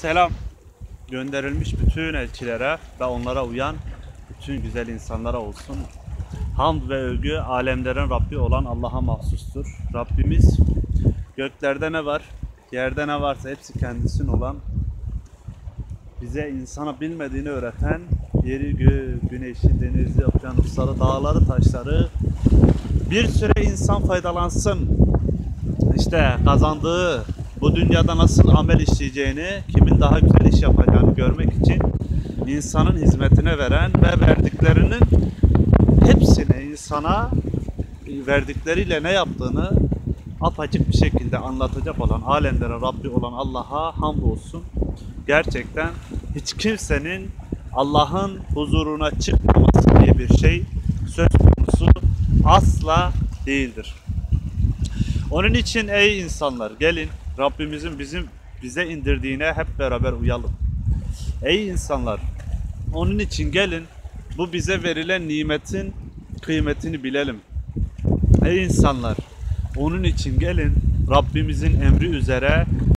Selam gönderilmiş bütün elçilere ve onlara uyan bütün güzel insanlara olsun. Hamd ve övgü alemlerin Rabbi olan Allah'a mahsustur. Rabbimiz göklerde ne var, yerde ne varsa hepsi kendisinin olan, bize insana bilmediğini öğreten, yeri, gö, güneşi, denizi, okyanusları, dağları, taşları bir süre insan faydalansın. İşte kazandığı bu dünyada nasıl amel işleyeceğini, kimin daha güzel iş yapacağını görmek için insanın hizmetine veren ve verdiklerinin hepsini insana verdikleriyle ne yaptığını apaçık bir şekilde anlatacak olan alemlere Rabbi olan Allah'a hamdolsun. Gerçekten hiç kimsenin Allah'ın huzuruna çıkmaması diye bir şey söz konusu asla değildir. Onun için ey insanlar gelin Rabbimizin bizim bize indirdiğine hep beraber uyalım. Ey insanlar onun için gelin bu bize verilen nimetin kıymetini bilelim. Ey insanlar onun için gelin Rabbimizin emri üzere